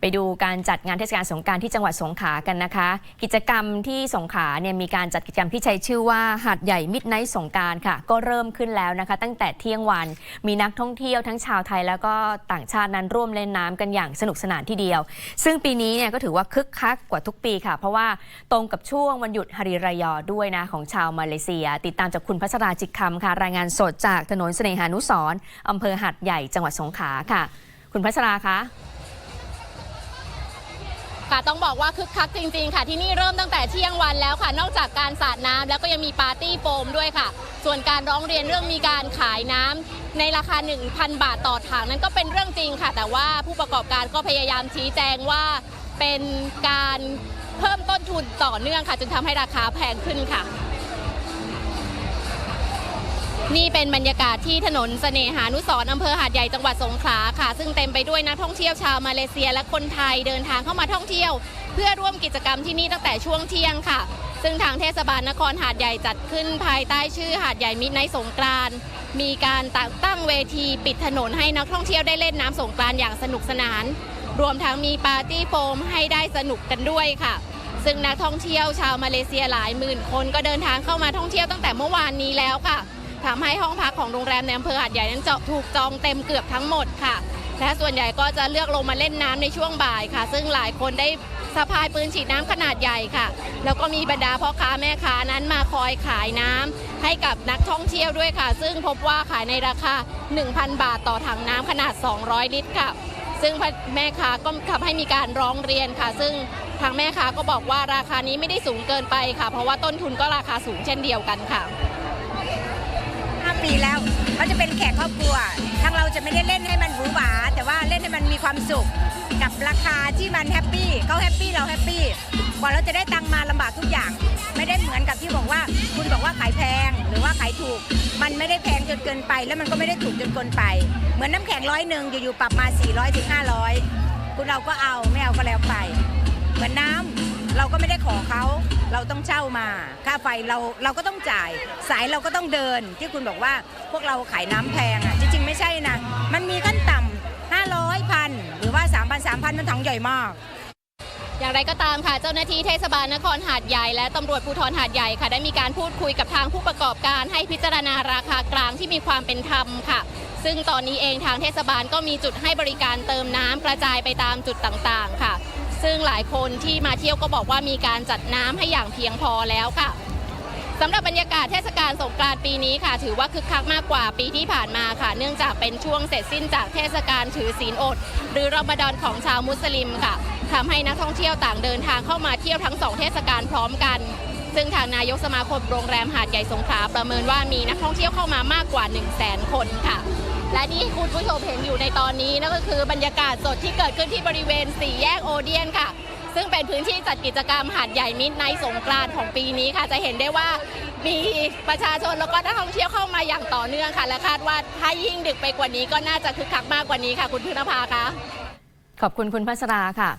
ไปดูการจัดงานเทศกาลสงการที่จังหวัดสงขลากันนะคะ กิจกรรมที่สงขลาเนี่ยมีการจัดกิจกรรมที่ใช้ชื่อว่าหาดใหญ่มิดไนท์สงการค่ะ ก็เริ่มขึ้นแล้วนะคะ ตั้งแต่เที่ยงวันมีนักท่องเที่ยวทั้งชาวไทยแล้วก็ต่างชาตินั้นร่วมเล่นน้ำกันอย่างสนุกสนานที่เดียว ซึ่งปีนี้เนี่ยก็ถือว่าคึกคักกว่าทุกปีค่ะ เพราะว่าตรงกับช่วงวันหยุดฮาริรายอด้วยนะของชาวมาเลเซีย ติดตามจากคุณพัชราจิตคำค่ะ รายงานสดจากถนนเสน่หานุสรอำเภอหาดใหญ่จังหวัดสงขลาค่ะ คุณพัชราคะ ค่ะต้องบอกว่าคึกคักจริง ๆ ค่ะ ที่นี่เริ่มตั้งแต่เที่ยงวันแล้วค่ะ นอกจากการสาดน้ำแล้วก็ยังมีปาร์ตี้โฟมด้วยค่ะ ส่วนการร้องเรียนเรื่องมีการขายน้ำในราคา 1,000 บาทต่อถังนั้นก็เป็นเรื่องจริงค่ะ แต่ว่าผู้ประกอบการก็พยายามชี้แจงว่าเป็นการเพิ่มต้นทุนต่อเนื่องค่ะจนทำให้ราคาแพงขึ้นค่ะ นี่เป็นบรรยากาศที่ถนนเสน่หานุสรอำเภอหาดใหญ่จังหวัดสงขลาค่ะ ซึ่งเต็มไปด้วยนักท่องเที่ยวชาวมาเลเซียและคนไทยเดินทางเข้ามาท่องเที่ยว เพื่อร่วมกิจกรรมที่นี่ตั้งแต่ช่วงเที่ยงค่ะ ซึ่งทางเทศบาลนครหาดใหญ่จัดขึ้นภายใต้ชื่อหาดใหญ่มิตรไนสงกรานมีการตั้งเวทีปิดถนนให้นักท่องเที่ยวได้เล่นน้ำสงกรานอย่างสนุกสนาน รวมทั้งมีปาร์ตี้โฟมให้ได้สนุกกันด้วยค่ะซึ่งนักท่องเที่ยวชาวมาเลเซียหลายหมื่นคนก็เดินทางเข้ามาท่องเที่ยวตั้งแต่เมื่อวานนี้แล้วค่ะ ทำให้ห้องพักของโรงแรมในอำเภอหาดใหญ่นั้นจะถูกจองเต็มเกือบทั้งหมดค่ะ และส่วนใหญ่ก็จะเลือกลงมาเล่นน้ำในช่วงบ่ายค่ะ ซึ่งหลายคนได้สะพายปืนฉีดน้ำขนาดใหญ่ค่ะ แล้วก็มีบรรดาพ่อค้าแม่ค้านั้นมาคอยขายน้ำให้กับนักท่องเที่ยวด้วยค่ะ ซึ่งพบว่าขายในราคา 1,000 บาทต่อถังน้ำขนาด 200 ลิตรค่ะ ซึ่งแม่ค้าก็ทำให้มีการร้องเรียนค่ะ ซึ่งทางแม่ค้าก็บอกว่าราคานี้ไม่ได้สูงเกินไปค่ะ เพราะว่าต้นทุนก็ราคาสูงเช่นเดียวกันค่ะ ปีแล้วเขาจะเป็นแขกครอบครัวทางเราจะไม่ได้เล่นให้มันหวือหวา แต่ว่าเล่นให้มันมีความสุข กับราคาที่มันแฮปปี้เขาแฮปปี้เราแฮปปี้กว่าเราจะได้ตังค์มาลำบากทุกอย่าง ไม่ได้เหมือนกับที่บอกว่า คุณบอกว่าขายแพงหรือว่าขายถูก มันไม่ได้แพงจนเกินไป แล้วมันก็ไม่ได้ถูกจนเกินไป เหมือนน้ำแข็งร้อยหนึ่งอยู่ๆปรับมา400ถึง500คุณเราก็เอาไม่เอาก็แล้วไป เหมือนน้ำ เราก็ไม่ได้ขอเขาเราต้องเช่ามาค่าไฟเราเราก็ต้องจ่าย สายเราก็ต้องเดิน ที่คุณบอกว่าพวกเราขายน้ำแพงอะจริงๆไม่ใช่นะมันมีขั้นต่ำ500พันหรือว่า 3,000 3,000มันถังใหญ่มากอย่างไรก็ตามค่ะเจ้าหน้าที่เทศบาลนครหาดใหญ่และตำรวจภูธรหาดใหญ่ค่ะ ได้มีการพูดคุยกับทางผู้ประกอบการให้พิจารณาราคากลางที่มีความเป็นธรรมค่ะ ซึ่งตอนนี้เองทางเทศบาลก็มีจุดให้บริการเติมน้ำกระจายไปตามจุดต่างๆ ค่ะ ซึ่งหลายคนที่มาเที่ยวก็บอกว่ามีการจัดน้ำให้อย่างเพียงพอแล้วค่ะสำหรับบรรยากาศเทศกาลสงกรานต์ปีนี้ค่ะ ถือว่าคึกคักมากกว่าปีที่ผ่านมาค่ะ เนื่องจากเป็นช่วงเสร็จสิ้นจากเทศกาลถือศีลอด หรือรอมฎอนของชาวมุสลิมค่ะทำให้นักท่องเที่ยวต่างเดินทางเข้ามาเที่ยวทั้งสองเทศกาลพร้อมกัน ซึ่งทางนายกสมาคมโรงแรมหาดใหญ่สงขลาประเมินว่ามีนักท่องเที่ยวเข้ามามากกว่า 1 0 0 0 0แสนคนค่ะ และนี่คุณผู้ชมเห็นอยู่ในตอนนี้นั่นก็คือบรรยากาศสดที่เกิดขึ้นที่บริเวณสี่แยกโอเดียนค่ะ ซึ่งเป็นพื้นที่จัดกิจกรรมหาดใหญ่มิดในสงกรานต์ของปีนี้ค่ะ จะเห็นได้ว่ามีประชาชนแล้วก็นักท่องเที่ยวเข้ามาอย่างต่อเนื่องค่ะ และคาดว่าถ้ายิ่งดึกไปกว่านี้ก็น่าจะคึกคักมากกว่านี้ค่ะ คุณพึ่งนภาคะขอบคุณคุณพัชราค่ะ